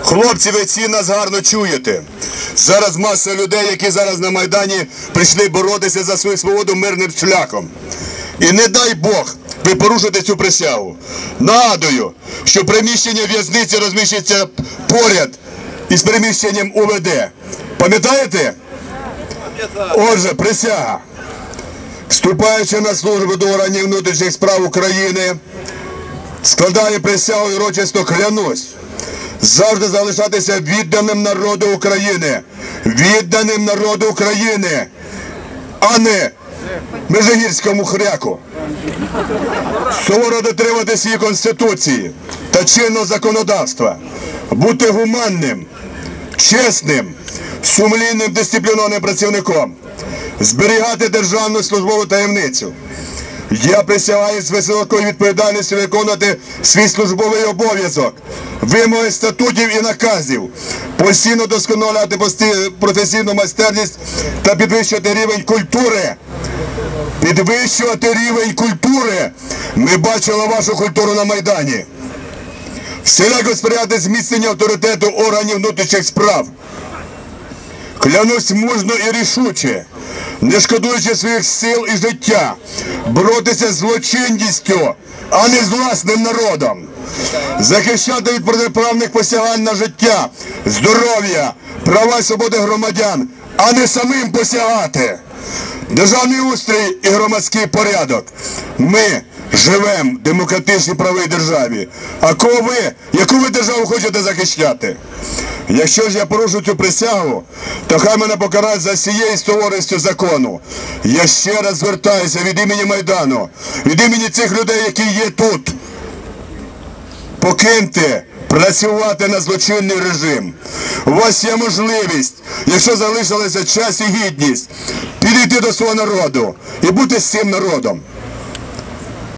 Хлопці, ви всі нас гарно чуєте. Зараз маса людей, які зараз на Майдані прийшли боротися за свою свободу мирним шляхом. І не дай Бог ви порушите цю присягу. Нагадую, що приміщення в'язниці розміщується поряд із приміщенням УВД. Пам'ятаєте? Отже, присяга. Вступаючи на службу до органів внутрішніх справ України, складає присягу і урочисто клянусь завжди залишатися відданим народу України, відданим народу України, а не Межигірському хряку. Суворо дотримуватись її конституції та чинного законодавства, бути гуманним, чесним, сумлінним дисциплінованим працівником, зберігати державну службову таємницю. Я присягаю з високою відповідальністю виконувати свій службовий обов'язок, вимоги статутів і наказів, постійно досконалювати професійну майстерність та підвищувати рівень культури. Підвищувати рівень культури. Ми бачили вашу культуру на Майдані. Всіляко сприяти зміцненню авторитету органів внутрішніх справ. Клянусь мужно і рішуче, не шкодуючи своїх сил і життя, боротися з злочинністю, а не з власним народом, захищати від протиправних посягань на життя, здоров'я, права і свободи громадян, а не самим посягати. Державний устрій і громадський порядок. Ми живемо в демократичній правовій державі. А кого ви, яку ви державу хочете захищати? Якщо ж я порушу цю присягу, то хай мене покарають за всією суворістю закону. Я ще раз звертаюся від імені Майдану, від імені цих людей, які є тут. Покиньте працювати на злочинний режим. У вас є можливість, якщо залишилася час і гідність, підійти до свого народу і бути з цим народом.